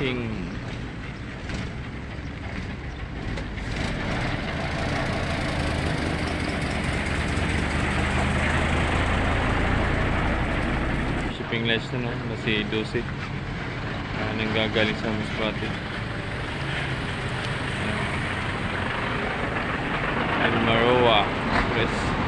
Trucking. Shipping lines na no, na si Dusit. Uh, nanggagaling sa Muscati. And Maroa Express.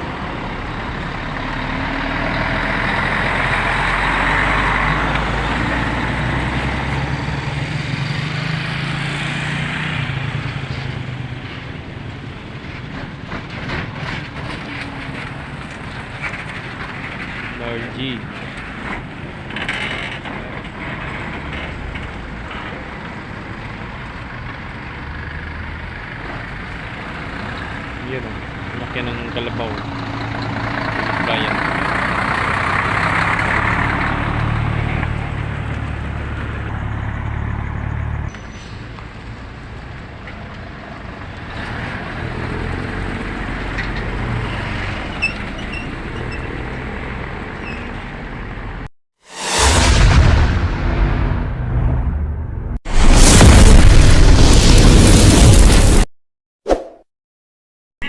Largy. Yan o. Laki ng kalabaw.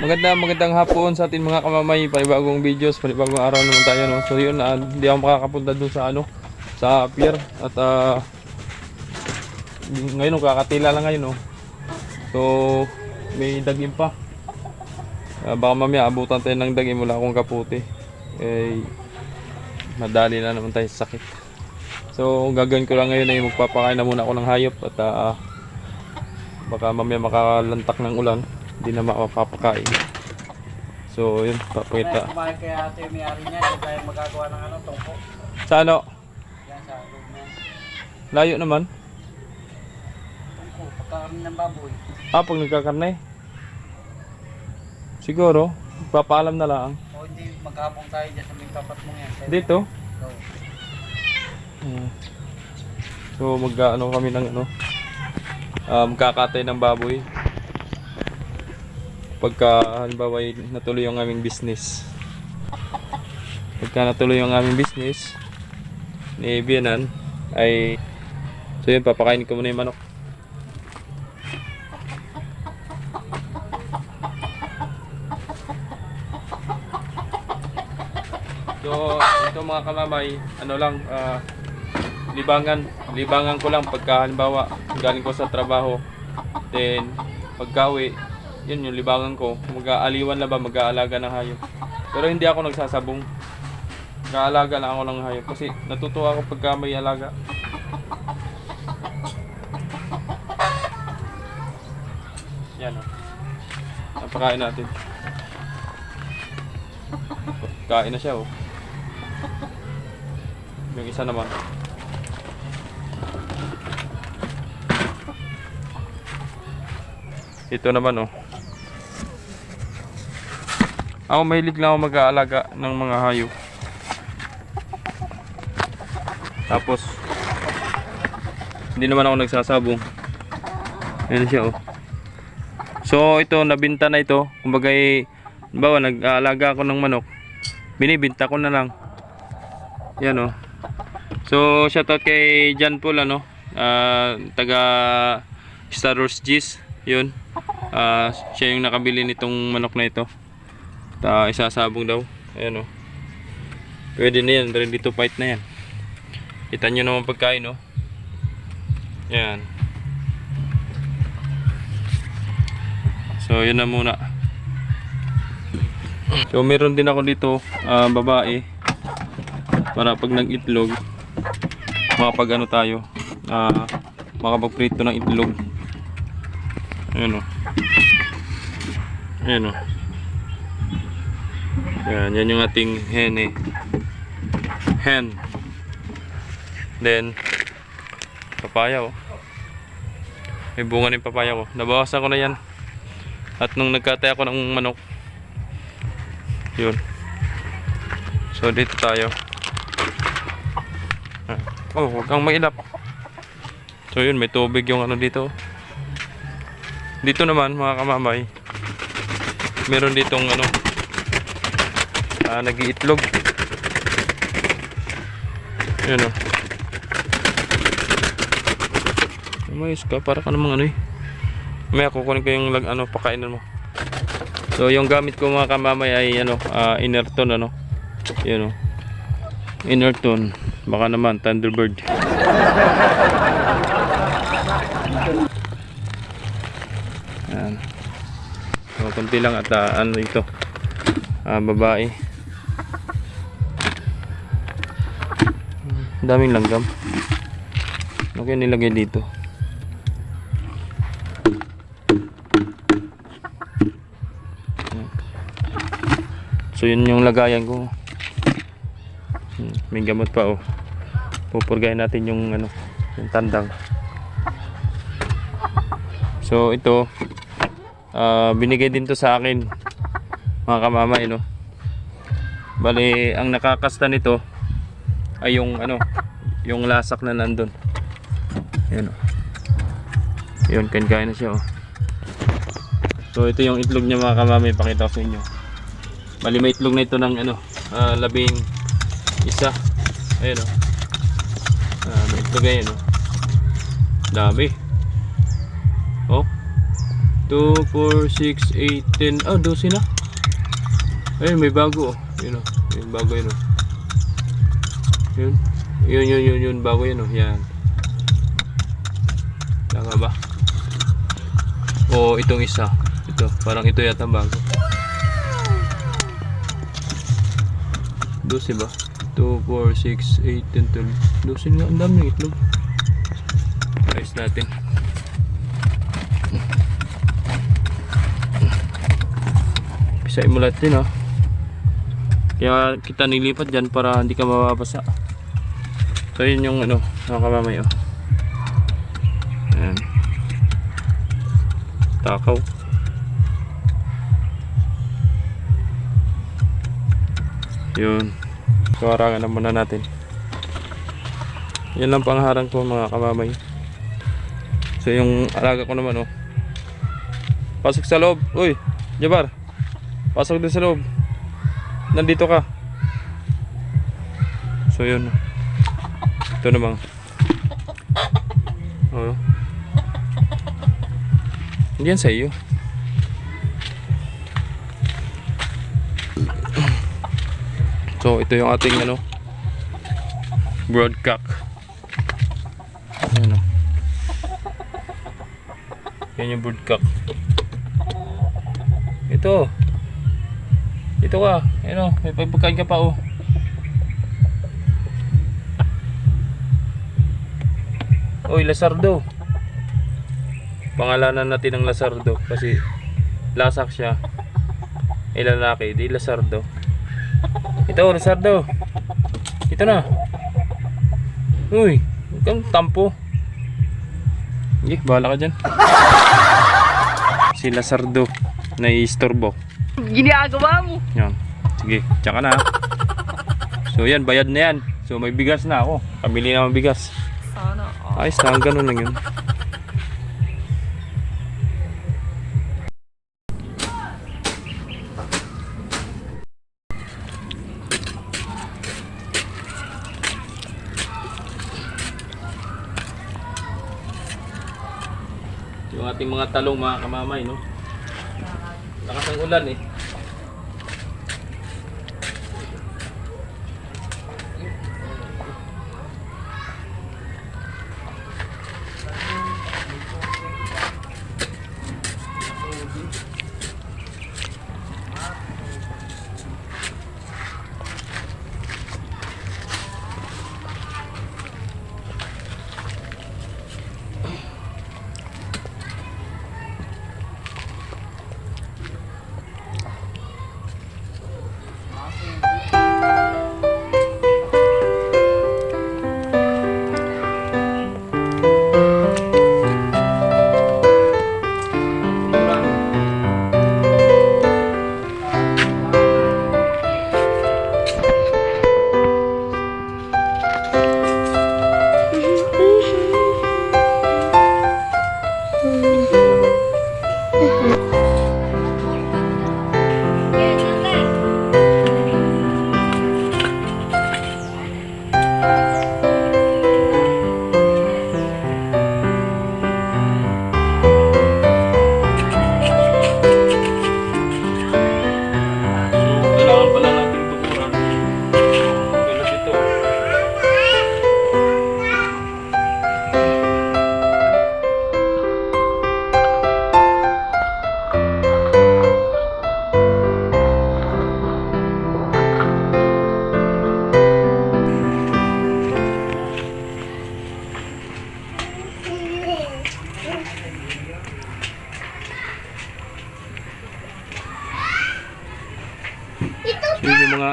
Maganda, magandang hapon sa ating mga kamamay. Panibagong videos, panibagong araw naman tayo. No? So yun, ah, hindi ako makakapunta dun sa ano, sa pier. At ah, ngayon, kakatila lang ngayon. No? So, may dagim pa. Ah, baka mamaya abutan tayo ng dagim mula akong kaputi. Eh, madali na naman tayo sa sakit. So, gagawin ko lang ngayon ay magpapakain na muna ako ng hayop at ah, baka mamaya makalantak ng ulan hindi na makapapakain so yun papakita Kumain kaya ate yung may-ari niya, hindi tayo magagawa ng ano, tungko. sa ano Yan sa loob niya. layo naman Tungko, pagkakaroon ng baboy. ah pag nagkakarne siguro papaalam na lang O hindi, maghapong tayo dyan sa may kapat mong yan. Dito So, Hmm. so mag ano kami ng ano um, kakatay ng baboy pagka halimbawa natuloy yung aming business. Pagka natuloy yung aming business ni Bianan ay so yun papakain ko muna yung manok. So ito mga kamamay ano lang ah, libangan. Libangan ko lang pagka halimbawa galing ko sa trabaho. Then pagkawi yun yung libangan ko. Mag-aaliwan na ba? Mag-aalaga ng hayop. Pero hindi ako nagsasabong. Nag-aalaga lang ako ng hayop. Kasi natutuwa ako pagka may alaga. Yan o napakain natin. Kain na siya oh. Yung isa naman Ito naman oh. Ako mahilig lang ako mag-aalaga ng mga hayop. Tapos hindi naman ako nagsasabong. Ayan siya oh. So ito nabinta na ito. Kumbaga eh, bawa nag-aalaga ako ng manok. Binibinta ko na lang. Yan oh. So shoutout kay Jan Paul ano. ah, taga Star Wars G's. Yun. Ah, siya yung nakabili nitong manok na ito. Ta isasabong daw. Ayan oh. Pwede na yan, ready to fight na yan. Kita nyo naman pagkain oh. Yan. So yun na muna. So meron din ako dito ah, babae para pag nag-itlog makapag ano tayo ah makapagprito ng itlog. Ayan o. Ayan o. Yan, yan yung ating hen eh. Hen. Then, papaya oh. May bunga ng papaya ko. Nabawasan ko na yan. At nung nagkatay ako ng manok, yun. So, dito tayo. Ah. Oh, huwag kang mailap. So, yun, may tubig yung ano dito. Dito naman mga kamamay, meron ditong ano, ah, nag-iitlog. Yun o. Umayos ka, para ka namang ano eh. May kukunin ko yung ano, pakainan mo. So, yung gamit ko mga kamamay ay ano, ah, Inerton ano. Yun oh. Inerton. Baka naman, Thunderbird. So, konti lang at ah, ano ito. Ah, babae. Ang daming langgam. Ano kaya nilagay dito? So yun yung lagayan ko. Hmm, May gamot pa oh. Pupurgayin natin yung ano, yung tandang. So ito ah, binigay din to sa akin mga kamamay no. Bali ang nakakasta nito ay yung ano, yung lasak na nandun. Oh. Yun, kain na siya oh. So ito yung itlog niya mga kamamay, pakita ko sa inyo. Bali may itlog na ito ng ano, ah, labing isa. Ayun oh. Ah, may itlog ayun oh. Dami. Oh. 2, 4, 6, 8, 10. Ah, 12 na. Ayun, may bago oh. Yun oh. Yung bago yun oh. Yun. Yun, yun, yun, yun. Bago yun oh. Yan. Tama ba? O itong isa. Ito. Parang ito yata bago. 12 ba? 2, 4, 6, 8, 10, 12. 12 nga. Ang dami itlog. Ayos natin. Pisain mo lahat din ha. Kaya kita nilipat dyan para hindi ka mababasa. So yun yung ano, mga kamamay oh. Ayan. Takaw. Yun. So harangan na muna natin. Yan lang pangharang ko mga kamamay. So yung alaga ko naman oh. Pasok sa loob. Uy, Jabar. Pasok din sa loob. Nandito ka. So yun. Ito naman. Oh. Hindi yan sa iyo. So ito yung ating ano broadcock. Ayan o. Yan yung broodcock. Ito. Ito ka. Ayan o. May pagpagkain ka pa o. Oy, Lasardo. Pangalanan natin ng Lasardo kasi lasak siya. Eh lalaki, di Lasardo. Ito, Lasardo. Ito na. Uy, huwag kang tampo. Hindi, bahala ka dyan. Si Lasardo na iistorbo. Ginagawa mo. Yan. Sige, tsaka na. So yan, bayad na yan. So may bigas na ako. Pamili na ng bigas. Sana. Ayos na, ganun lang yun. Yung ating mga talong mga kamamay, no? Lakas ang ulan eh.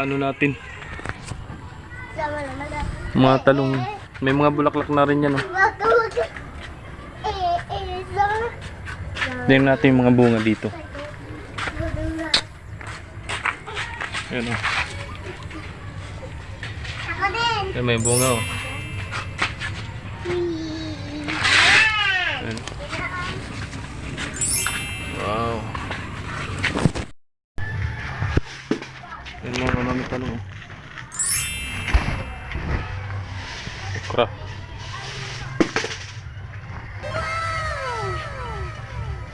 Ano natin. Mga talong. May mga bulaklak na rin yan. Oh. Tingnan natin yung mga bunga dito. Ayan oh. Ako din. Ayan, may bunga oh. Ayan. Wow.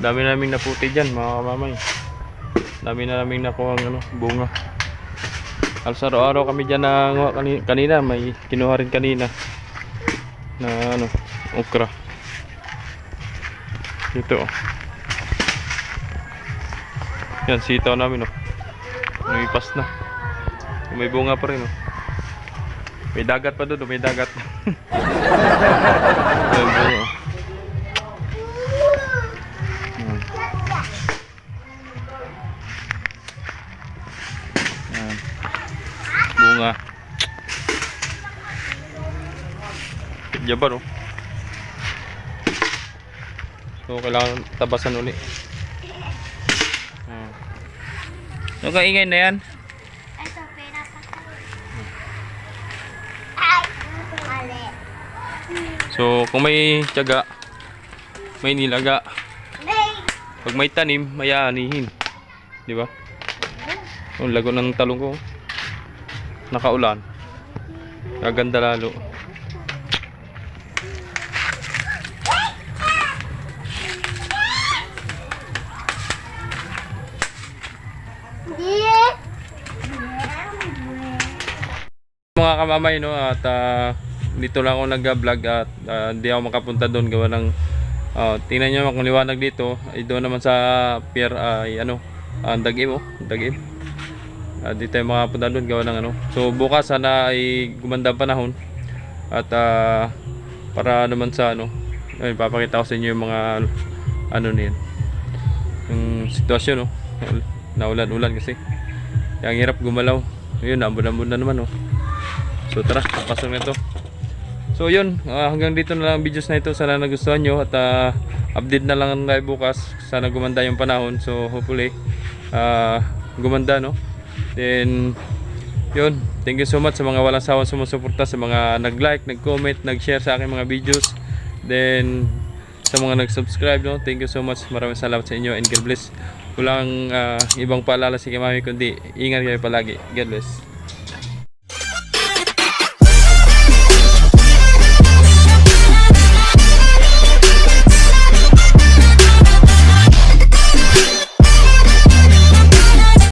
Dami naming naputi dyan mga kamamay. Dami na naming nakuha ang ano, bunga. Halos araw-araw kami dyan na kanina, kanina, may kinuha rin kanina na ano, okra. Dito oh. Yan, sitaw namin oh. Lumipas na. May bunga pa rin oh. May dagat pa doon, oh, may dagat. Yan, bunga oh. Jabar oh. So kailangan tabasan uli. Hmm. Ano ka ingay na yan? So kung may tiyaga, may nilaga. Pag may tanim, may aanihin. Di ba? Oh, lago ng talong ko. Nakaulan. Gaganda lalo. Mga kamamay no at ah, dito lang ako nag-vlog at ah, hindi ako makapunta doon. Gawa ng ah, tingnan niyo kung liwanag dito ay doon naman sa pier ay ano ang dagim oh dagim. Ah, dito tayo makapunta doon gawa ng ano. So bukas sana ay gumanda panahon. At ah, para naman sa ano ay papakita ko sa inyo yung mga ano, ano niyan yung sitwasyon oh. Naulan-ulan kasi. Ang hirap gumalaw. Yun ambon-ambon na naman oh So tara, pasok na ito. So yun, ah, hanggang dito na lang ang videos na ito. Sana nagustuhan nyo at ah, update na lang tayo bukas. Sana gumanda yung panahon. So hopefully, ah, gumanda no. Then, yun, thank you so much sa mga walang sawang sumusuporta, sa mga nag-like, nag-comment, nag-share sa aking mga videos. Then, sa mga nag-subscribe, no? thank you so much. Maraming salamat sa inyo and God bless. Walang ah, ibang paalala si Kimami kundi ingat kayo palagi. God bless.